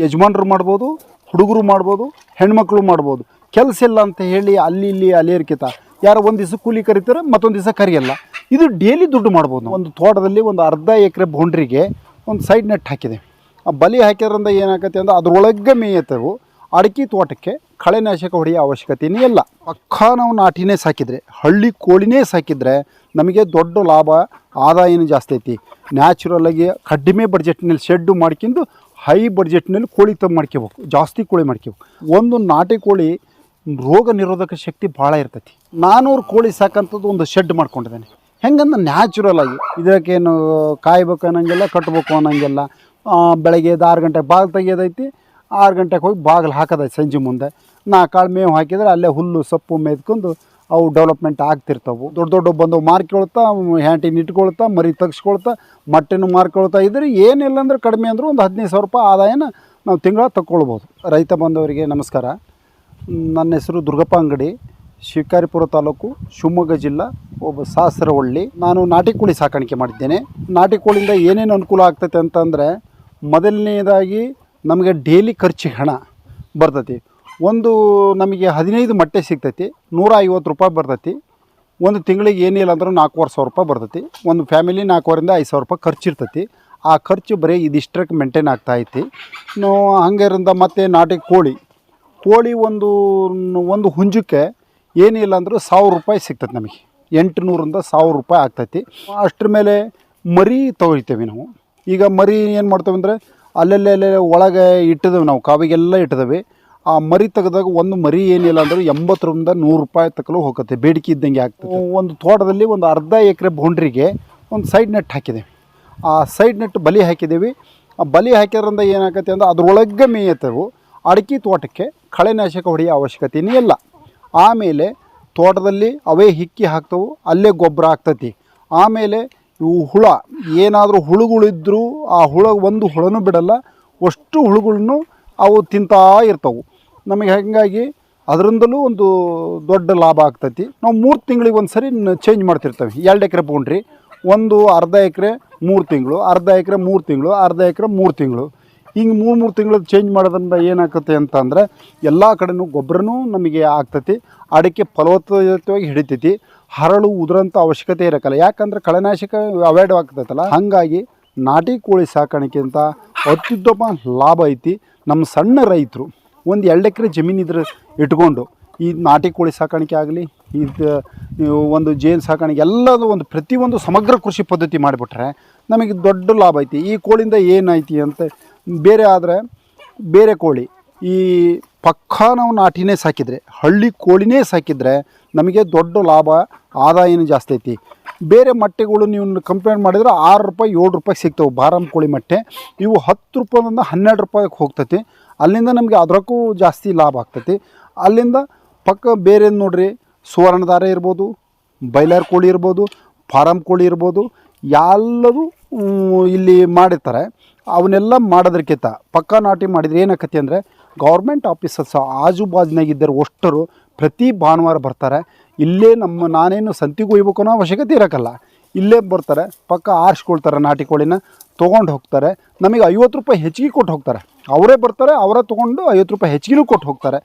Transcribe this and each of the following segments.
ಯಜಮಾನ್ರು ಮಾಡ್ಬೋದು, ಹುಡುಗರು ಮಾಡ್ಬೋದು, ಹೆಣ್ಮಕ್ಳು ಮಾಡ್ಬೋದು. ಕೆಲಸ ಇಲ್ಲ ಅಂತ ಹೇಳಿ ಅಲ್ಲಿ ಇಲ್ಲಿ ಅಲೇರ್ಕಿತ. ಯಾರು ಒಂದು ದಿವಸ ಕೂಲಿ ಕರಿತಾರೆ, ಮತ್ತೊಂದು ದಿವಸ ಕರಿಯಲ್ಲ. ಇದು ಡೇಲಿ ದುಡ್ಡು ಮಾಡ್ಬೋದು. ಒಂದು ತೋಟದಲ್ಲಿ ಒಂದು ಅರ್ಧ ಎಕರೆ ಬೌಂಡ್ರಿಗೆ ಒಂದು ಸೈಡ್ ನೆಟ್ ಹಾಕಿದೆ. ಆ ಬಲಿ ಹಾಕಿದ್ರಿಂದ ಏನಾಗತ್ತೆ ಅಂದ್ರೆ ಅದರೊಳಗೆ ಮೇಯತ್ತವು. ಅಡಿಕೆ ತೋಟಕ್ಕೆ ಕಳೆನಾಶಕ ಹೊಡೆಯೋ ಅವಶ್ಯಕತೆಯೇ ಇಲ್ಲ. ಪಕ್ಕ ನಾವು ನಾಟಿನೇ ಸಾಕಿದರೆ, ಹಳ್ಳಿ ಕೋಳಿನೇ ಸಾಕಿದರೆ ನಮಗೆ ದೊಡ್ಡ ಲಾಭ, ಆದಾಯನೂ ಜಾಸ್ತಿ ಐತಿ. ನ್ಯಾಚುರಲ್ ಆಗಿ ಕಡಿಮೆ ಬಡ್ಜೆಟ್ನಲ್ಲಿ ಶೆಡ್ಡು ಮಾಡ್ಕೊಂಡು ಹೈ ಬಡ್ಜೆಟ್ನಲ್ಲಿ ಕೋಳಿ ತಮ್ಮ ಮಾಡ್ಕೋಬೇಕು ಜಾಸ್ತಿ ಕೋಳಿ ಮಾಡ್ಕೋಬೇಕು ಒಂದು ನಾಟಿ ಕೋಳಿ ರೋಗ ನಿರೋಧಕ ಶಕ್ತಿ ಭಾಳ ಇರ್ತೈತಿ. ನಾನೂರು ಕೋಳಿ ಸಾಕಂಥದ್ದು ಒಂದು ಶೆಡ್ ಮಾಡ್ಕೊಂಡಿದ್ದೇನೆ. ಹೆಂಗಂದ್ರೆ ನ್ಯಾಚುರಲ್ ಆಗಿ, ಇದಕ್ಕೇನು ಕಾಯ್ಬೇಕು ಅನ್ನೋಂಗಿಲ್ಲ, ಕಟ್ಬೇಕು ಅನ್ನೋಂಗಿಲ್ಲ. ಬೆಳಗ್ಗೆ ಎದ್ದು ಆರು ಗಂಟೆಗೆ ಬಾಗಿಲು ತೆಗಿಯೋದೈತಿ, ಆರು ಗಂಟೆಗೆ ಹೋಗಿ ಬಾಗಿಲು ಹಾಕೋದೈತಿ ಸಂಜೆ ಮುಂದೆ. ನಾ ಕಾಳು ಮೇವು ಹಾಕಿದ್ರೆ ಅಲ್ಲೇ ಹುಲ್ಲು, ಸೊಪ್ಪು ಮೇದ್ಕೊಂಡು ಅವು ಡೆವಲಪ್ಮೆಂಟ್ ಆಗ್ತಿರ್ತಾವೆ. ದೊಡ್ಡ ದೊಡ್ಡ ಬಂದು ಮಾರ್ಕೊಳ್ತಾ, ಹ್ಯಾಂಟಿನ ಇಟ್ಕೊಳ್ತಾ, ಮರಿ ತೆಗ್ಸ್ಕೊಳ್ತಾ, ಮಟ್ಟೆನೂ ಮಾರ್ಕೊಳ್ತಾ ಇದ್ರೆ ಏನಿಲ್ಲ ಅಂದ್ರೆ ಕಡಿಮೆ ಅಂದರೂ ಒಂದು ಹದಿನೈದು ಸಾವಿರ ರೂಪಾಯಿ ಆದಾಯನ ನಾವು ತಿಂಗಳ ತಗೊಳ್ಬೋದು ರೈತ ಬಂದವರಿಗೆ ನಮಸ್ಕಾರ. ನನ್ನ ಹೆಸರು ದುರ್ಗಪ್ಪ ಅಂಗಡಿ, ಶಿಕಾರಿಪುರ ತಾಲೂಕು, ಶಿವಮೊಗ್ಗ ಜಿಲ್ಲಾ, ಒಬ್ಬ ಸಾಸರವಳ್ಳಿ ನಾನು ನಾಟಿ ಕೋಳಿ ಸಾಕಾಣಿಕೆ ಮಾಡಿದ್ದೇನೆ. ನಾಟಿ ಕೋಳಿಯಿಂದ ಏನೇನು ಅನುಕೂಲ ಆಗ್ತೈತೆ ಅಂತಂದರೆ, ಮೊದಲನೇದಾಗಿ ನಮಗೆ ಡೇಲಿ ಖರ್ಚಿಗೆ ಹಣ ಬರ್ತೈತಿ. ಒಂದು ನಮಗೆ ಹದಿನೈದು ಮೊಟ್ಟೆ ಸಿಗ್ತೈತಿ ನೂರ ಐವತ್ತು ರೂಪಾಯಿ ಬರ್ತೈತಿ. ಒಂದು ತಿಂಗಳಿಗೆ ಏನಿಲ್ಲ ಅಂದ್ರೆ ನಾಲ್ಕೂವರೆ ಸಾವಿರ ರೂಪಾಯಿ ಬರ್ತೈತಿ. ಒಂದು ಫ್ಯಾಮಿಲಿ ನಾಲ್ಕೂವರೆಯಿಂದ ಐದು ಸಾವಿರ ರೂಪಾಯಿ ಖರ್ಚು ಇರ್ತೈತಿ ಆ ಖರ್ಚು ಬರೀ ಇದಿಷ್ಟಕ್ಕೆ ಮೇಂಟೈನ್ ಆಗ್ತಾ ಐತಿ. ನಾವು ಹಂಗಿರಿಂದ ಮತ್ತೆ ನಾಟಿ ಕೋಳಿ. ಕೋಳಿ ಒಂದು ಒಂದು ಹುಂಜಕ್ಕೆ ಏನಿಲ್ಲ ಅಂದರೂ ಸಾವಿರ ರೂಪಾಯಿ ಸಿಗ್ತೈತೆ ನಮಗೆ. ಎಂಟು ನೂರಿಂದ ಸಾವಿರ ರೂಪಾಯಿ ಆಗ್ತೈತಿ. ಅಷ್ಟ್ರ ಮೇಲೆ ಮರಿ ತೊಗೊಳ್ತೇವೆ ನಾವು. ಈಗ ಮರಿ ಏನು ಮಾಡ್ತೇವೆ ಅಂದರೆ ಅಲ್ಲಲ್ಲೇ ಅಲ್ಲೇ ಒಳಗೆ ಇಟ್ಟಿದ್ದೇವೆ ನಾವು, ಕಾವಿಗೆಲ್ಲ ಇಟ್ಟಿದ್ದೇವೆ. ಆ ಮರಿ ತೆಗೆದಾಗ ಒಂದು ಮರಿ ಏನಿಲ್ಲ ಅಂದ್ರೆ ಎಂಬತ್ತರಿಂದ ನೂರು ರೂಪಾಯಿ ತಕ್ಕಲು ಹೋಗುತ್ತೆ. ಬೇಡಿಕೆ ಇದ್ದಂಗೆ ಆಗ್ತದೆ. ಒಂದು ತೋಟದಲ್ಲಿ ಒಂದು ಅರ್ಧ ಎಕರೆ ಬೌಂಡ್ರಿಗೆ ಒಂದು ಸೈಡ್ ನೆಟ್ ಹಾಕಿದೆ ಆ ಸೈಡ್ ನೆಟ್ ಬಲಿ ಹಾಕಿದ್ದೀವಿ. ಆ ಬಲಿ ಹಾಕಿದ್ರಿಂದ ಏನಾಗತ್ತೆ ಅಂದ್ರೆ ಅದ್ರೊಳಗೆ ಮೇಯತ್ತವು. ಅಡಿಕೆ ತೋಟಕ್ಕೆ ಕಳೆನಾಶಕ ಹೊಡೆಯೋ ಅವಶ್ಯಕತೆಯೇ ಇಲ್ಲ. ಆಮೇಲೆ ತೋಟದಲ್ಲಿ ಅವೇ ಹಿಕ್ಕಿ ಹಾಕ್ತವು. ಅಲ್ಲೇ ಗೊಬ್ಬರ ಆಗ್ತತಿ. ಆಮೇಲೆ ಇವು ಹುಳ ಏನಾದರೂ ಹುಳುಗಳಿದ್ದರೂ ಆ ಹುಳ ಒಂದು ಹುಳನೂ ಬಿಡಲ್ಲ. ಅಷ್ಟು ಹುಳುಗಳನ್ನು ಅವು ತಿಂತಾ ಇರ್ತವೆ. ನಮಗೆ ಹಾಗಾಗಿ ಅದರಿಂದಲೂ ಒಂದು ದೊಡ್ಡ ಲಾಭ ಆಗ್ತೈತಿ. ನಾವು ಮೂರು ತಿಂಗಳಿಗೆ ಒಂದು ಸರಿ ಚೇಂಜ್ ಮಾಡ್ತಿರ್ತೇವೆ. ಎರಡು ಎಕರೆ ಪೌಂಡ್ರಿ. ಒಂದು ಅರ್ಧ ಎಕರೆ ಮೂರು ತಿಂಗಳು, ಅರ್ಧ ಎಕರೆ ಮೂರು ತಿಂಗಳು, ಅರ್ಧ ಎಕರೆ ಮೂರು ತಿಂಗಳು. ಹಿಂಗೆ ಮೂರು ಮೂರು ತಿಂಗಳು ಚೇಂಜ್ ಮಾಡೋದ್ರಿಂದ ಏನಾಗುತ್ತೆ ಅಂತಂದರೆ ಎಲ್ಲ ಕಡೆನೂ ಗೊಬ್ಬರನೂ ನಮಗೆ ಆಗ್ತೈತಿ. ಅಡಿಕೆ ಫಲವತ್ತವಾಗಿ ಹಿಡಿತೈತಿ. ಹರಳು ಉದುರಂಥ ಅವಶ್ಯಕತೆ ಇರೋಕ್ಕಲ್ಲ ಯಾಕಂದ್ರೆ ಕಳೆನಾಶಕ ಅವಾಯ್ಡ್ ಆಗ್ತೈತಲ್ಲ. ಹಾಗಾಗಿ ನಾಟಿ ಕೋಳಿ ಸಾಕಾಣಿಕೆ ಅಂತ ಅತ್ಯುತ್ತಮ ಲಾಭ ಐತಿ. ನಮ್ಮ ಸಣ್ಣ ರೈತರು. ಒಂದು ಎರಡು ಎಕರೆ ಜಮೀನಿದ್ರೆ ಇಟ್ಕೊಂಡು, ಈ ನಾಟಿ ಕೋಳಿ ಸಾಕಾಣಿಕೆ ಆಗಲಿ ಇದು ಒಂದು ಜೇನು ಸಾಕಾಣಿಕೆ ಎಲ್ಲದೂ ಒಂದು ಪ್ರತಿಯೊಂದು ಸಮಗ್ರ ಕೃಷಿ ಪದ್ಧತಿ ಮಾಡಿಬಿಟ್ರೆ ನಮಗೆ ದೊಡ್ಡ ಲಾಭ ಐತಿ. ಈ ಕೋಳಿಯಿಂದ ಏನೈತಿ ಅಂತ ಬೇರೆ ಆದರೆ ಬೇರೆ ಕೋಳಿ, ಈ ಪಕ್ಕ ನಾವು ನಾಟಿನೇ ಸಾಕಿದರೆ, ಹಳ್ಳಿ ಕೋಳಿನೇ ಸಾಕಿದರೆ ನಮಗೆ ದೊಡ್ಡ ಲಾಭ, ಆದಾಯನೂ ಜಾಸ್ತಿ ಐತಿ. ಬೇರೆ ಮೊಟ್ಟೆಗಳು ನೀವು ಕಂಪೇರ್ ಮಾಡಿದ್ರೆ ಆರು ರೂಪಾಯಿ, ಏಳು ರೂಪಾಯಿ ಸಿಗ್ತವೆ ಬಾರಾಮ್ ಕೋಳಿ ಮೊಟ್ಟೆ. ಇವು ಹತ್ತು ರೂಪಾಯಿಂದ ಹನ್ನೆರಡು ರೂಪಾಯಿಗೆ ಹೋಗ್ತತಿ. ಅಲ್ಲಿಂದ ನಮಗೆ ಅದಕ್ಕೂ ಜಾಸ್ತಿ ಲಾಭ ಆಗ್ತತಿ. ಅಲ್ಲಿಂದ ಪಕ್ಕ ಬೇರೆ ನೋಡ್ರಿ? ಸುವರ್ಣಧಾರೆ ಇರ್ಬೋದು, ಬೈಲರ್ ಕೋಳಿ ಇರ್ಬೋದು ಫಾರಮ್ ಕೋಳಿ ಇರ್ಬೋದು, ಎಲ್ಲವೂ ಇಲ್ಲಿ ಮಾಡಿರ್ತಾರೆ. ಅವನ್ನೆಲ್ಲ ಮಾಡೋದಕ್ಕಿಂತ ಪಕ್ಕ ನಾಟಿ ಮಾಡಿದ್ರೆ ಏನಾಕತಿ ಅಂದರೆ ಗೌರ್ಮೆಂಟ್ ಆಫೀಸರ್ಸ್ ಆಜು ಬಾಜುನಾಗಿದ್ದರು ಅಷ್ಟರು ಪ್ರತಿ ಭಾನುವಾರ ಬರ್ತಾರೆ. ಇಲ್ಲೇ ನಮ್ಮ ನಾನೇನು ಸಂತಿಗೆ ಒಯ್ಬೇಕು ಅನ್ನೋ ಅವಶ್ಯಕತೆ ಇರೋಕ್ಕಲ್ಲ. ಇಲ್ಲೇ ಬರ್ತಾರೆ, ಪಕ್ಕ ಆರಿಸ್ಕೊಳ್ತಾರೆ ನಾಟಿ ಕೋಳಿನ, ತೊಗೊಂಡು ಹೋಗ್ತಾರೆ. ನಮಗೆ ಐವತ್ತು ರೂಪಾಯಿ ಹೆಚ್ಚಿಗೆ ಕೊಟ್ಟು ಹೋಗ್ತಾರೆ. ಅವರೇ ಬರ್ತಾರೆ, ಅವರೇ ತೊಗೊಂಡು ಐವತ್ತು ರೂಪಾಯಿ ಹೆಚ್ಚಿಗೆನೂ ಕೊಟ್ಟು ಹೋಗ್ತಾರೆ.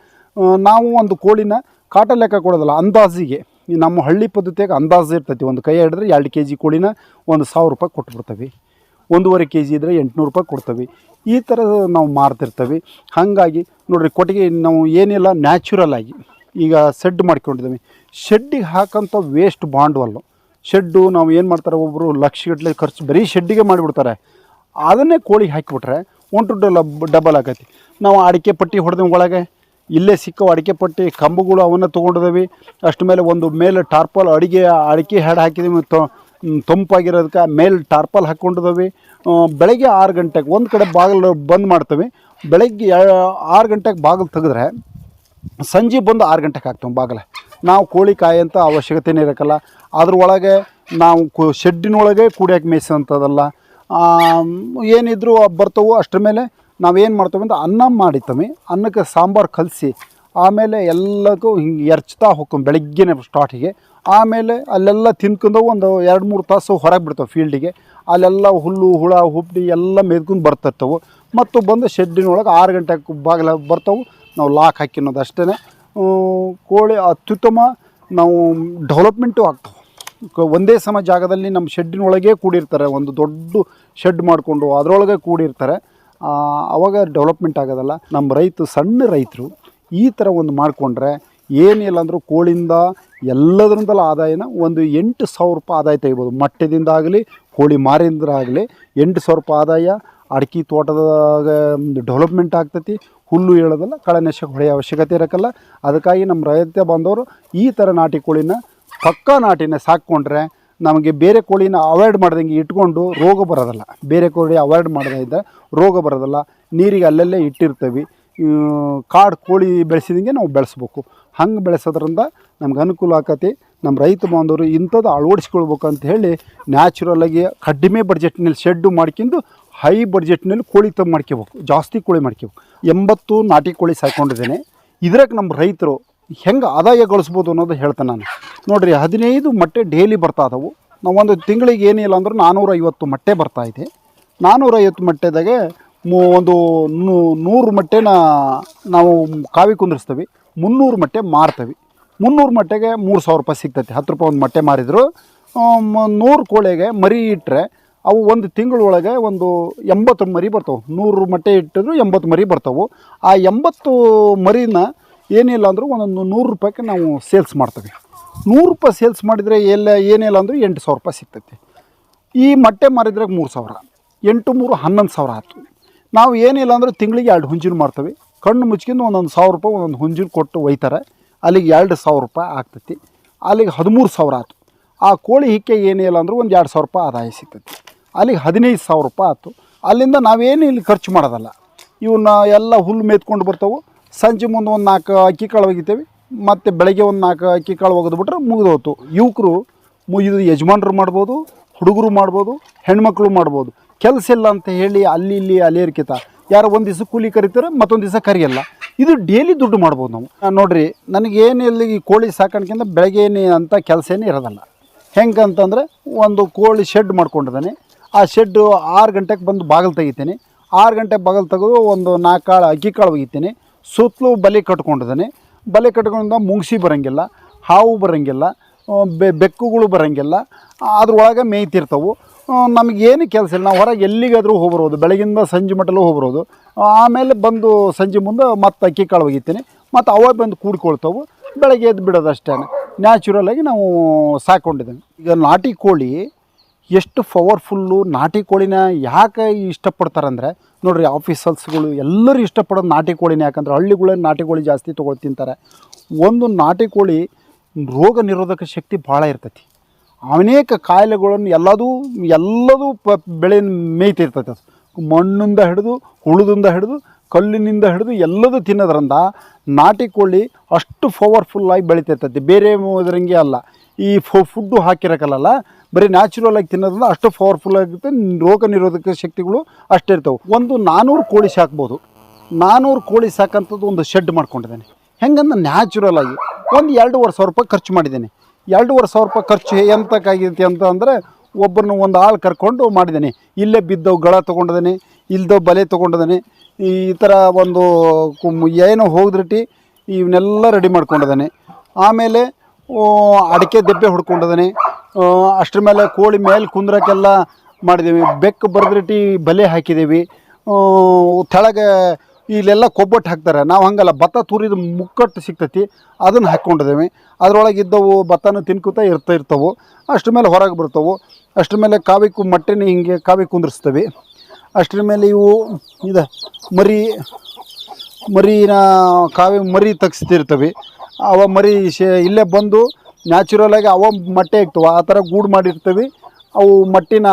ನಾವು ಒಂದು ಕೋಳಿನ ಕಾಟ ಲೆಕ್ಕ ಕೊಡೋದಲ್ಲ, ಅಂದಾಜಿಗೆ. ನಮ್ಮ ಹಳ್ಳಿ ಪದ್ಧತಿಯಾಗ ಅಂದಾಜು ಇರ್ತೈತಿ. ಒಂದು ಕೈ ಹಿಡಿದ್ರೆ ಎರಡು ಕೆ ಜಿ ಕೋಳಿನ ಒಂದು ಸಾವಿರ ರೂಪಾಯಿ ಕೊಟ್ಬಿಡ್ತೀವಿ ಒಂದೂವರೆ ಕೆ ಜಿ ಇದ್ದರೆ ಎಂಟುನೂರು ರೂಪಾಯಿ ಕೊಡ್ತೀವಿ. ಈ ಥರ ನಾವು ಮಾರ್ತಿರ್ತೀವಿ. ಹಾಗಾಗಿ ನೋಡಿರಿ, ಕೊಟ್ಟಿಗೆ ನಾವು ಏನಿಲ್ಲ, ನ್ಯಾಚುರಲ್ ಆಗಿ ಈಗ ಸೆಡ್ ಮಾಡ್ಕೊಂಡಿದ್ದೀವಿ. ಶೆಡ್ಡಿಗೆ ಹಾಕೋಂಥ ವೇಸ್ಟ್ ಬಾಂಡ್ವಲ್ಲು ಶೆಡ್ಡು ನಾವು ಏನು ಮಾಡ್ತಾರೆ ಒಬ್ಬರು ಲಕ್ಷಗಟ್ಟಲೆ ಖರ್ಚು ಬರೀ ಶೆಡ್ಡಿಗೆ ಮಾಡಿಬಿಡ್ತಾರೆ. ಅದನ್ನೇ ಕೋಳಿಗೆ ಹಾಕಿಬಿಟ್ರೆ ಒಂಟು ಡಬಲ್ ಡಬಲ್ ಆಗೈತಿ. ನಾವು ಅಡಿಕೆ ಪಟ್ಟಿ ಹೊಡೆದ ಒಳಗೆ. ಇಲ್ಲೇ ಸಿಕ್ಕವು ಅಡಿಕೆ ಪಟ್ಟಿ, ಕಂಬಗಳು ಅವನ್ನ ತೊಗೊಂಡಿದ್ದೀವಿ ಅಷ್ಟು ಮೇಲೆ ಒಂದು ಮೇಲೆ ಟಾರ್ಪಲ್ ಅಡಿಗೆ, ಅಡಿಕೆ ಹೆಡ್ ಹಾಕಿದ್ದೀವಿ ತೊ ತಂಪಾಗಿರೋದಕ್ಕೆ ಮೇಲೆ ಟಾರ್ಪಲ್ ಹಾಕ್ಕೊಂಡಿದ್ದೀವಿ ಬೆಳಗ್ಗೆ ಆರು ಗಂಟೆಗೆ ಒಂದು ಕಡೆ ಬಾಗಿಲು ಬಂದ್ ಮಾಡ್ತೀವಿ. ಬೆಳಗ್ಗೆ ಆರು ಗಂಟೆಗೆ ಬಾಗಿಲು ತೆಗೆದ್ರೆ ಸಂಜೆ ಬಂದು ಆರು ಗಂಟೆಗೆ ಹಾಕ್ತೇವೆ ಬಾಗಿಲ. ನಾವು ಕೋಳಿ ಕಾಯಂಥ ಅವಶ್ಯಕತೆನೇ ಇರೋಕ್ಕಲ್ಲ. ಅದ್ರೊಳಗೆ ನಾವು ಕು ಶೆಡ್ಡಿನೊಳಗೆ ಕುಡಿಯೋಕೆ ಮೇಯಿಸೋಂಥದ್ದಲ್ಲ. ಏನಿದ್ರು ಬರ್ತವೆ ಅಷ್ಟರ ಮೇಲೆ ನಾವೇನು ಮಾಡ್ತೇವೆ ಅಂದ್ರೆ ಅನ್ನ ಮಾಡಿತ್ತಮಿ ಅನ್ನಕ್ಕೆ ಸಾಂಬಾರು ಕಲಸಿ ಆಮೇಲೆ ಎಲ್ಲಕ್ಕೂ ಹಿಂಗೆ ಎರ್ಚ್ತಾ ಹೋಗ್ಕೊಂಡು ಬೆಳಗ್ಗೆನೆ ಸ್ಟಾರ್ಟಿಗೆ ಆಮೇಲೆ ಅಲ್ಲೆಲ್ಲ ತಿನ್ಕೊಂಡು ಒಂದು ಎರಡು ಮೂರು ತಾಸು ಹೊರಗೆ ಬಿಡ್ತಾವೆ ಫೀಲ್ಡಿಗೆ ಅಲ್ಲೆಲ್ಲ ಹುಲ್ಲು, ಹುಳ ಹುಬ್ಬಿ ಎಲ್ಲ ಮೇದ್ಕೊಂಡು ಬರ್ತಿರ್ತವೆ. ಮತ್ತು ಬಂದು ಶೆಡ್ಡಿನೊಳಗೆ ಆರು ಗಂಟೆಗೆ ಬಾಗಿಲ ಬರ್ತವೆ. ನಾವು ಲಾಕ್ ಹಾಕಿನ್ನೋದು ಅಷ್ಟೇ ಕೋಳಿ ಅತ್ಯುತ್ತಮ ನಾವು ಡೆವಲಪ್ಮೆಂಟು ಆಗ್ತವೆ. ಒಂದೇ ಸಮ ಜಾಗದಲ್ಲಿ ನಮ್ಮ ಶೆಡ್ಡಿನೊಳಗೆ ಕೂಡಿರ್ತಾರೆ, ಒಂದು ದೊಡ್ಡ ಶೆಡ್ ಮಾಡಿಕೊಂಡು ಅದರೊಳಗೆ ಕೂಡಿರ್ತಾರೆ. ಅವಾಗ ಡೆವಲಪ್ಮೆಂಟ್ ಆಗೋದಲ್ಲ. ನಮ್ಮ ರೈತ, ಸಣ್ಣ ರೈತರು ಈ ಥರ ಒಂದು ಮಾಡಿಕೊಂಡ್ರೆ ಏನಿಲ್ಲ ಅಂದರೂ ಕೋಳಿಯಿಂದ ಎಲ್ಲದರಿಂದಲೂ ಆದಾಯನ ಒಂದು ಎಂಟು ಸಾವಿರ ರೂಪಾಯಿ ಆದಾಯ ತೆಗಿಬೋದು. ಮೊಟ್ಟೆದಿಂದ ಆಗಲಿ ಕೋಳಿ ಮಾರಿಂದ ಆಗಲಿ ಎಂಟು ಸಾವಿರ ರೂಪಾಯಿ ಆದಾಯ, ಅಡಿಕೆ ತೋಟದಾಗ ಡೆವಲಪ್ಮೆಂಟ್ ಆಗ್ತೈತಿ, ಹುಲ್ಲು ಹೇಳೋದಲ್ಲ ಕಳೆನಾಶಕ ಹೊಡೆಯೋ ಅವಶ್ಯಕತೆ ಇರೋಕ್ಕಲ್ಲ ಅದಕ್ಕಾಗಿ ನಮ್ಮ ರೈತ ಬಂದವರು ಈ ಥರ ನಾಟಿ ಕೋಳಿನ ಪಕ್ಕಾ ನಾಟಿನ ಸಾಕ್ಕೊಂಡ್ರೆ ನಮಗೆ ಬೇರೆ ಕೋಳಿನ ಅವಾಯ್ಡ್ ಮಾಡ್ದಂಗೆ ಇಟ್ಕೊಂಡು ರೋಗ ಬರೋದಲ್ಲ. ಬೇರೆ ಕೋಳಿ ಅವಾಯ್ಡ್ ಮಾಡದೇ ರೋಗ ಬರೋದಲ್ಲ. ನೀರಿಗೆ ಅಲ್ಲಲ್ಲೇ ಇಟ್ಟಿರ್ತೀವಿ. ಕಾಡು ಕೋಳಿ ಬೆಳೆಸಿದಂಗೆ ನಾವು ಬೆಳೆಸ್ಬೇಕು. ಹಂಗೆ ಬೆಳೆಸೋದ್ರಿಂದ ನಮ್ಗೆ ಅನುಕೂಲ ಆಕತಿ. ನಮ್ಮ ರೈತ ಬಾಂಧವರು ಇಂಥದ್ದು ಅಂತ ಹೇಳಿ ನ್ಯಾಚುರಲಾಗಿ ಕಡಿಮೆ ಬಡ್ಜೆಟ್ನಲ್ಲಿ ಶೆಡ್ಡು ಮಾಡ್ಕೊಂಡು ಹೈ ಬಡ್ಜೆಟ್ನಲ್ಲಿ ಕೋಳಿ ತಂದು ಮಾಡ್ಕೋಬೇಕು. ಜಾಸ್ತಿ ಕೋಳಿ ಮಾಡ್ಕೋಬೇಕು. ಎಂಬತ್ತು ನಾಟಿ ಕೋಳಿ ಸಾಕೊಂಡಿದ್ದೇನೆ ಇದ್ರಾಗ ನಮ್ಮ ರೈತರು ಹೆಂಗೆ ಆದಾಯ ಗಳಿಸ್ಬೋದು ಅನ್ನೋದು ಹೇಳ್ತೇನೆ ನಾನು. ನೋಡಿರಿ, ಹದಿನೈದು ಮೊಟ್ಟೆ ಡೈಲಿ ಬರ್ತಾ ಇದಾವೆ. ನಾವು ಒಂದು ತಿಂಗಳಿಗೆ ಏನಿಲ್ಲ ಅಂದ್ರೆ ನಾನ್ನೂರ ಐವತ್ತು ಮೊಟ್ಟೆ ಬರ್ತಾ ಇದೆ. ನಾನ್ನೂರೈವತ್ತು ಮೊಟ್ಟೆದಾಗೆ ಒಂದು ನೂರು ಮೊಟ್ಟೆನ ನಾವು ಕಾವಿ ಕುಂದಿರಿಸ್ತೀವಿ. ಮುನ್ನೂರು ಮಟ್ಟೆ ಮಾರ್ತೀವಿ. ಮುನ್ನೂರು ಮಟ್ಟೆಗೆ ಮೂರು ಸಾವಿರ ರೂಪಾಯಿ ಸಿಗ್ತೈತೆ. ಹತ್ತು ರೂಪಾಯಿ ಒಂದು ಮೊಟ್ಟೆ ಮಾರಿದ್ರು. ನೂರು ಕೋಳಿಗೆ ಮರಿ ಇಟ್ಟರೆ ಅವು ಒಂದು ತಿಂಗಳೊಳಗೆ ಒಂದು ಎಂಬತ್ತು ಮರಿ ಬರ್ತವೆ. ನೂರು ಮೊಟ್ಟೆ ಇಟ್ಟಿದ್ರು ಎಂಬತ್ತು ಮರಿ ಬರ್ತವೆ. ಆ ಎಂಬತ್ತು ಮರಿನ ಏನಿಲ್ಲ ಅಂದರೂ ಒಂದೊಂದು ನೂರು ರೂಪಾಯಿಗೆ ನಾವು ಸೇಲ್ಸ್ ಮಾಡ್ತೀವಿ. ನೂರು ರೂಪಾಯಿ ಸೇಲ್ಸ್ ಮಾಡಿದರೆ ಎಲ್ಲ ಏನಿಲ್ಲ ಅಂದರೂ ಎಂಟು ಸಾವಿರ ರೂಪಾಯಿ ಸಿಗ್ತೈತಿ. ಈ ಮೊಟ್ಟೆ ಮಾರಿದ್ರೆ ಮೂರು ಸಾವಿರ. ಎಂಟು ಮೂರು ಹನ್ನೊಂದು ಸಾವಿರ ಆಯ್ತು. ನಾವು ಏನಿಲ್ಲ ಅಂದರೆ ತಿಂಗಳಿಗೆ ಎರಡು ಹುಂಜಿನ ಮಾಡ್ತೀವಿ ಕಣ್ಣು ಮುಚ್ಕೊಂಡು ಒಂದೊಂದು ಸಾವಿರ ರೂಪಾಯಿ, ಒಂದೊಂದು ಹುಂಜಿಲ್ ಕೊಟ್ಟು ಒಯ್ತಾರೆ. ಅಲ್ಲಿಗೆ ಎರಡು ಸಾವಿರ ರೂಪಾಯಿ ಆಗ್ತೈತಿ. ಅಲ್ಲಿಗೆ ಹದಿಮೂರು ಸಾವಿರ ಆಯ್ತು ಆ ಕೋಳಿ ಹಿಕ್ಕೆ ಏನಿಲ್ಲ ಅಂದರೂ ಒಂದು ಎರಡು ಸಾವಿರ ರೂಪಾಯಿ ಆದಾಯ ಸಿಗ್ತೈತಿ. ಅಲ್ಲಿಗೆ ಹದಿನೈದು ಸಾವಿರ ರೂಪಾಯಿ ಆಯ್ತು ಅಲ್ಲಿಂದ ನಾವೇನು ಇಲ್ಲಿ ಖರ್ಚು ಮಾಡೋದಲ್ಲ. ಇವನ್ನ ಎಲ್ಲ ಹುಲ್ಲು ಮೇತ್ಕೊಂಡು ಬರ್ತಾವೆ. ಸಂಜೆ ಮುಂದೆ ಒಂದು ನಾಲ್ಕು ಅಕ್ಕಿ ಕಾಳು ಒಗಿತೇವೆ. ಮತ್ತು ಬೆಳಗ್ಗೆ ಒಂದು ನಾಲ್ಕು ಅಕ್ಕಿ ಕಾಳು ಒಗೆದ್ಬಿಟ್ರೆ ಮುಗಿದು ಹೋಯ್ತು ಯುವಕರು ಮುಗಿದು ಯಜಮಾನ್ರು ಮಾಡ್ಬೋದು, ಹುಡುಗರು ಮಾಡ್ಬೋದು, ಹೆಣ್ಮಕ್ಳು ಮಾಡ್ಬೋದು. ಕೆಲಸ ಇಲ್ಲ ಅಂತ ಹೇಳಿ ಅಲ್ಲಿ ಇಲ್ಲಿ ಅಲೇರ್ಕಿತ ಯಾರೋ ಒಂದು ದಿವಸ ಕೂಲಿ ಕರೀತಾರೆ, ಮತ್ತೊಂದು ದಿವಸ ಕರಿಯಲ್ಲ. ಇದು ಡೇಲಿ ದುಡ್ಡು ಮಾಡ್ಬೋದು ನಾವು. ನೋಡಿರಿ ನೋಡ್ರಿ ನನಗೇನು ಇಲ್ಲಿ ಈ ಕೋಳಿ ಸಾಕಾಣಿಕೆಯಿಂದ ಬೆಳಗ್ಗೆ ಏನೇ ಅಂತ ಕೆಲಸ ಏನೇ ಇರೋದಲ್ಲ. ಹೆಂಗೆ ಅಂತಂದರೆ ಒಂದು ಕೋಳಿ ಶೆಡ್ ಮಾಡ್ಕೊಂಡಿದ್ದಾನೆ. ಆ ಶೆಡ್ಡು ಆರು ಗಂಟೆಗೆ ಬಂದು ಬಾಗಿಲು ತೆಗಿತೀನಿ. ಆರು ಗಂಟೆ ಬಾಗಿಲು ತೆಗೆದು ಒಂದು ನಾಲ್ಕು ಕಾಳು, ಅಕ್ಕಿ ಕಾಳು ಒಗಿತೀನಿ. ಸುತ್ತಲೂ ಬಲೆ ಕಟ್ಕೊಂಡಿದ್ದಾನೆ. ಬಲೆ ಕಟ್ಕೊಂಡು ಮುಂಗ್ಸಿ ಬರೋಂಗಿಲ್ಲ, ಹಾವು ಬರೋಂಗಿಲ್ಲ ಬೆಕ್ಕುಗಳು ಬರೋಂಗಿಲ್ಲ ಅದ್ರೊಳಗೆ ಮೇಯ್ತಿರ್ತವೆ. ನಮಗೇನು ಕೆಲಸ ಇಲ್ಲ. ನಾವು ಹೊರಗೆ ಎಲ್ಲಿಗಾದರೂ ಹೋಗ್ಬರೋದು ಬೆಳಗಿಂದ ಸಂಜೆ ಮಟ್ಟಲು ಹೋಗ್ಬರೋದು ಆಮೇಲೆ ಬಂದು ಸಂಜೆ ಮುಂದೆ ಮತ್ತೆ ಅಕ್ಕಿ ಕಾಳು ಒಗಿತೀನಿ ಮತ್ತು ಅವಾಗ ಬಂದು ಕೂಡ್ಕೊಳ್ತಾವೆ. ಬೆಳಗ್ಗೆ ಎದ್ದು ಬಿಡೋದು ಅಷ್ಟೇ. ನ್ಯಾಚುರಲಾಗಿ ನಾವು ಸಾಕೊಂಡಿದ್ದೇವೆ ಈಗ ನಾಟಿ ಕೋಳಿ ಎಷ್ಟು ಪವರ್ಫುಲ್ಲು ನಾಟಿ ಕೋಳಿನ ಯಾಕೆ ಇಷ್ಟಪಡ್ತಾರಂದರೆ, ನೋಡ್ರಿ ಆಫೀಸಲ್ಸ್ಗಳು ಎಲ್ಲರೂ ಇಷ್ಟಪಡೋದು ನಾಟಿ ಕೋಳಿನ ಯಾಕಂದ್ರೆ ಹಳ್ಳಿಗಳಲ್ಲಿ ನಾಟಿ ಕೋಳಿ ಜಾಸ್ತಿ ತೊಗೊಳ್ತಿಂತಾರೆ ಒಂದು ನಾಟಿ ಕೋಳಿ ರೋಗ ನಿರೋಧಕ ಶಕ್ತಿ ಭಾಳ ಇರ್ತೈತಿ. ಅನೇಕ ಕಾಯಿಲೆಗಳನ್ನು ಎಲ್ಲದೂ ಎಲ್ಲದೂ ಪ, ಬೆಳೆ ಮೇಯ್ತಿರ್ತೈತೆ ಮಣ್ಣಿಂದ ಹಿಡಿದು, ಹುಳದಿಂದ ಹಿಡಿದು, ಕಲ್ಲಿನಿಂದ ಹಿಡಿದು ಎಲ್ಲದೂ ತಿನ್ನೋದ್ರಿಂದ ನಾಟಿ ಕೋಳಿ ಅಷ್ಟು ಪವರ್ಫುಲ್ಲಾಗಿ ಬೆಳಿತಿರ್ತೈತಿ. ಬೇರೆ ಇದರಂಗೆ ಅಲ್ಲ. ಈ ಫು ಫುಡ್ಡು ಹಾಕಿರೋಕ್ಕಲ್ಲ ಬರೀ ನ್ಯಾಚುರಲ್ ಆಗಿ ತಿನ್ನೋದ್ರಿಂದ ಅಷ್ಟು ಪವರ್ಫುಲ್ ಆಗಿರುತ್ತೆ ರೋಗ ನಿರೋಧಕ ಶಕ್ತಿಗಳು ಅಷ್ಟೇ ಇರ್ತವೆ. ಒಂದು ನಾನ್ನೂರು ಕೋಳಿ ಸಾಕ್ಬೋದು. ನಾನ್ನೂರು ಕೋಳಿ ಸಾಕಂಥದ್ದು ಒಂದು ಶೆಡ್ ಮಾಡ್ಕೊಂಡಿದ್ದೇನೆ. ಹೆಂಗಂದ್ರೆ ನ್ಯಾಚುರಲ್ ಆಗಿ ಒಂದು ಎರಡೂವರೆ ಸಾವಿರ ರೂಪಾಯಿ ಖರ್ಚು ಮಾಡಿದ್ದೇನೆ. ಎರಡೂವರೆ ಸಾವಿರ ರೂಪಾಯಿ ಖರ್ಚು ಎಂತಕ್ಕಾಗೈತಿ ಅಂತ ಅಂದರೆ ಒಬ್ಬರನ್ನ ಒಂದು ಆಳು ಕರ್ಕೊಂಡು ಮಾಡಿದ್ದೀನಿ. ಇಲ್ಲೇ ಬಿದ್ದವು ಗಳ ತೊಗೊಂಡಿದ್ದೀನಿ ಇಲ್ದವು ಬಲೆ ತೊಗೊಂಡಿದ್ದೀನಿ. ಈ ಥರ ಒಂದು ಏನು ಹೋಗ್ದಿಟ್ಟಿ ಇವನ್ನೆಲ್ಲ ರೆಡಿ ಮಾಡ್ಕೊಂಡಿದ್ದಾನೆ. ಆಮೇಲೆ ಅಡಿಕೆ ದೆಬ್ಬೆ ಹೊಡ್ಕೊಂಡಿದ್ದಾನೆ. ಅಷ್ಟರ ಮೇಲೆ ಕೋಳಿ ಮೇಲೆ ಕುಂದ್ರಕ್ಕೆಲ್ಲ ಮಾಡಿದ್ದೀವಿ ಬೆಕ್ಕು ಬರೆದ್ರಿಟ್ಟು ಬಲೆ ಹಾಕಿದ್ದೀವಿ ತೆಳಗೆ ಇಲ್ಲೆಲ್ಲ ಕೊಬ್ಬಟ್ಟು ಹಾಕ್ತಾರೆ. ನಾವು ಹಂಗಲ್ಲ, ಭತ್ತ ತುರಿದ ಮುಕ್ಕಟ್ಟು ಸಿಗ್ತೈತಿ, ಅದನ್ನು ಹಾಕ್ಕೊಂಡಿದ್ದೇವೆ. ಅದರೊಳಗೆ ಇದ್ದವು, ಭತ್ತನ ತಿನ್ಕೋತಾ ಇರ್ತಾ ಇರ್ತವೆ. ಅಷ್ಟ್ರ ಮೇಲೆ ಹೊರಗೆ ಬರ್ತವೆ. ಅಷ್ಟ್ರ ಮೇಲೆ ಕಾವಿ ಕು, ಮಟ್ಟೆನ ಹಿಂಗೆ ಕಾವಿ ಕುಂದಿರ್ಸ್ತವೆ. ಅಷ್ಟ್ರ ಮೇಲೆ ಇವು, ಇದು, ಮರಿ, ಮರಿನ ಕಾವಿ, ಮರಿ ತಗ್ಸ್ತಿರ್ತವೆ. ಅವ ಮರಿ ಇಲ್ಲೇ ಬಂದು ನ್ಯಾಚುರಲಾಗಿ ಅವ ಮೊಟ್ಟೆ ಇರ್ತವೆ ಆ ಥರ ಗೂಡು ಮಾಡಿರ್ತವೆ. ಅವು ಮಟ್ಟಿನ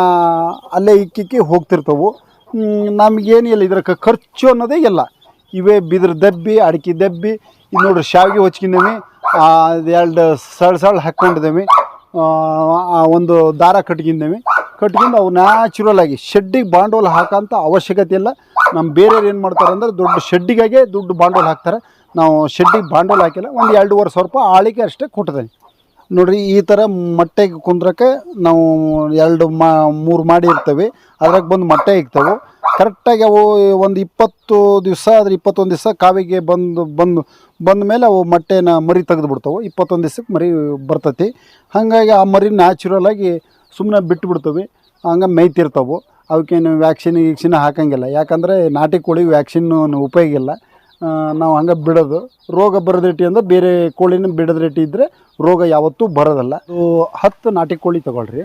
ಅಲ್ಲೇ ಇಕ್ಕಿಕ್ಕಿ ಹೋಗ್ತಿರ್ತವೆ. ನಮಗೇನಿಲ್ಲ ಇದ್ರ ಖರ್ಚು ಅನ್ನೋದೇ ಇಲ್ಲ. ಇವೇ ಬಿದ್ರ ದಬ್ಬಿ, ಅಡಿಕೆ ದಬ್ಬಿ, ಇದು ನೋಡ್ರಿ, ಶಾವಿಗೆ ಹೊಚ್ಕಿದ್ದೀವಿ ಎರಡು ಸಳ್ ಸಳ್ ಹಾಕ್ಕೊಂಡಿದ್ದೇವೆ ಒಂದು ದಾರ ಕಟ್ಕಿಂದೇವೆ ಕಟ್ಕೊಂಡು ಅವು ನ್ಯಾಚುರಲ್ ಆಗಿ ಶೆಡ್ಡಿಗೆ ಬಾಂಡವಾಳ ಹಾಕೋಂಥ ಅವಶ್ಯಕತೆ ಇಲ್ಲ. ನಮ್ಮ ಬೇರೆಯವ್ರು ಏನು ಮಾಡ್ತಾರೆ ಅಂದ್ರೆ ದೊಡ್ಡ ಶೆಡ್ಡಿಗಾಗೆ ದುಡ್ಡು ಬಾಂಡವಾಳ ಹಾಕ್ತಾರೆ. ನಾವು ಶೆಡ್ಡಿಗೆ ಬಾಂಡವಾಳ ಹಾಕಿಲ್ಲ, ಒಂದು ಎರಡೂವರೆ ಸಾವಿರ ರೂಪಾಯಿ ಆಳಿಗೆ ಅಷ್ಟೇ ಕೊಟ್ಟಿದ್ದೇನೆ ನೋಡ್ರಿ, ಈ ಥರ ಮೊಟ್ಟೆಗೆ ಕುಂದ್ರಕ್ಕೆ ನಾವು ಎರಡು ಮಾ, ಮೂರು ಮಾಡಿ ಇರ್ತೇವೆ. ಅದ್ರಾಗ ಬಂದು ಮೊಟ್ಟೆ ಇಕ್ತವೆ. ಕರೆಕ್ಟಾಗಿ ಅವು ಒಂದು ಇಪ್ಪತ್ತು ದಿವಸ ಆದ್ರೆ ಇಪ್ಪತ್ತೊಂದು ದಿವಸ ಕಾವಿಗೆ ಬಂದು ಬಂದು, ಬಂದ ಮೇಲೆ ಅವು ಮೊಟ್ಟೆನ ಮರಿ ತೆಗೆದು ಬಿಡ್ತಾವೆ ಇಪ್ಪತ್ತೊಂದು ದಿವ್ಸಕ್ಕೆ ಮರಿ ಬರ್ತೈತಿ. ಹಾಗಾಗಿ ಆ ಮರಿ ನ್ಯಾಚುರಲ್ ಆಗಿ ಸುಮ್ಮನೆ ಬಿಟ್ಟು ಬಿಡ್ತವೆ ಹಂಗೆ ಮೇಯ್ತಿರ್ತಾವೆ. ಅವಕ್ಕೇನು ವ್ಯಾಕ್ಸಿನ್ ಗೀಕ್ಸಿನ್ ಹಾಕಂಗಿಲ್ಲ. ಯಾಕಂದರೆ ನಾಟಿ ಕೋಳಿಗೆ ವ್ಯಾಕ್ಸಿನ್ ಉಪಯೋಗ ಇಲ್ಲ. ನಾವು ಹಂಗೆ ಬಿಡೋದು. ರೋಗ ಬರದಿಟ್ಟಿ ಅಂದ್ರೆ ಬೇರೆ ಕೋಳಿನ ಬಿಡದ್ರಿಟ್ಟಿ ಇದ್ದರೆ ರೋಗ ಯಾವತ್ತೂ ಬರೋದಲ್ಲ. ಹತ್ತು ನಾಟಿ ಕೋಳಿ ತೊಗೊಳ್ರಿ.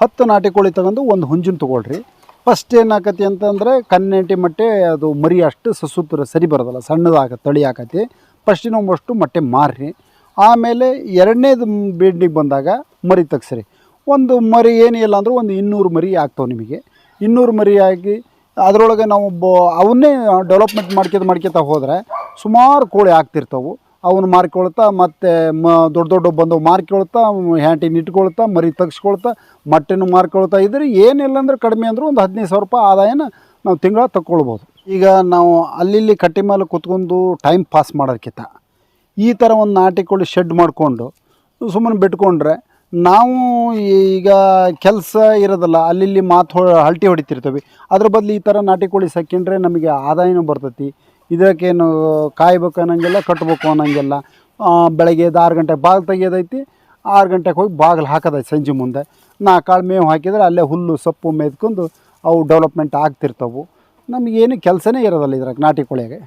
ಹತ್ತು ನಾಟಿ ಕೋಳಿ ತಗೊಂಡು ಒಂದು ಹುಂಜನ್ ತೊಗೊಳ್ರಿ. ಫಸ್ಟ್ ಏನಾಕತಿ ಅಂತಂದರೆ ಕನ್ನೆಂಟಿ ಮಟ್ಟೆ ಅದು ಮರಿ ಅಷ್ಟು ಸಸುತ್ರ ಸರಿ ಬರೋದಲ್ಲ ಸಣ್ಣದಾಗ ತಳಿ ಆಕತಿ ಫಸ್ಟಿನ ಒಂಬಷ್ಟು ಮೊಟ್ಟೆ ಮಾರ್ರಿ. ಆಮೇಲೆ ಎರಡನೇದು ಬೀಡ್ನಿಗೆ ಬಂದಾಗ ಮರಿ ತೆಗ್ಸ್ರಿ. ಒಂದು ಮರಿ ಏನಿಲ್ಲ ಅಂದರೂ ಒಂದು ಇನ್ನೂರು ಮರಿ ಆಗ್ತಾವೆ ನಿಮಗೆ. ಇನ್ನೂರು ಮರಿ ಆಗಿ ಅದರೊಳಗೆ ನಾವು ಬ ಅವನ್ನೇ ಡೆವಲಪ್ಮೆಂಟ್ ಮಾಡ್ಕೊತ ಮಾಡ್ಕೊತ ಹೋದರೆ ಸುಮಾರು ಕೋಳಿ ಆಗ್ತಿರ್ತವೆ. ಅವನ್ನ ಮಾರ್ಕೊಳ್ತಾ ಮತ್ತು ಮ, ದೊಡ್ಡ ದೊಡ್ಡ ಬಂದು ಮಾರ್ಕೊಳ್ತಾ ಹ್ಯಾಂಟಿನ ಇಟ್ಕೊಳ್ತಾ ಮರಿ ತೆಗ್ಸ್ಕೊಳ್ತಾ, ಮೊಟ್ಟೆನೂ ಮಾರ್ಕೊಳ್ತಾ ಇದ್ರೆ ಏನಿಲ್ಲ ಅಂದ್ರೆ ಕಡಿಮೆ ಅಂದರೂ ಒಂದು ಹದಿನೈದು ಸಾವಿರ ರೂಪಾಯಿ ಆದಾಯನ ನಾವು ತಿಂಗಳ ತಗೊಳ್ಬೋದು ಈಗ ನಾವು ಅಲ್ಲಿ ಕಟ್ಟಿ ಮೇಲೆ ಕುತ್ಕೊಂಡು ಟೈಮ್ ಪಾಸ್ ಮಾಡೋದಕ್ಕಿಂತ ಈ ಥರ ಒಂದು ನಾಟಿ ಕೋಳಿ ಶೆಡ್ ಮಾಡಿಕೊಂಡು ಸುಮ್ಮನೆ ಬಿಟ್ಕೊಂಡ್ರೆ ನಾವು ಈಗ ಕೆಲಸ ಇರೋದಲ್ಲ ಅಲ್ಲಿ ಮಾತು ಹೊ ಹಲ್ಟಿ ಹೊಡಿತಿರ್ತೀವಿ. ಅದ್ರ ಬದಲು ಈ ಥರ ನಾಟಿ ಕೋಳಿ ಸಾಕೊಂಡ್ರೆ ನಮಗೆ ಆದಾಯನೂ ಬರ್ತೈತಿ. ಇದಕ್ಕೇನು ಕಾಯ್ಬೇಕು ಅನ್ನೋಂಗಿಲ್ಲ, ಕಟ್ಬೇಕು ಅನ್ನೋಂಗಿಲ್ಲ. ಬೆಳಗ್ಗೆ ಎದ್ದು ಆರು ಗಂಟೆಗೆ ಬಾಗಿಲು ತೆಗಿಯೋದೈತಿ ಆರು ಗಂಟೆಗೆ ಹೋಗಿ ಬಾಗಿಲು ಹಾಕೋದೈತಿ ಸಂಜೆ ಮುಂದೆ. ನಾಲ್ಕು ಕಾಳು ಮೇವು ಹಾಕಿದ್ರೆ ಅಲ್ಲೇ ಹುಲ್ಲು, ಸೊಪ್ಪು ಮೇದ್ಕೊಂಡು ಅವು ಡೆವಲಪ್ಮೆಂಟ್ ಆಗ್ತಿರ್ತವೆ. ನಮಗೇನು ಕೆಲಸನೇ ಇರೋದಲ್ಲ ಇದ್ರಾಗ ನಾಟಿ ಕೋಳಿಯಾಗೆ.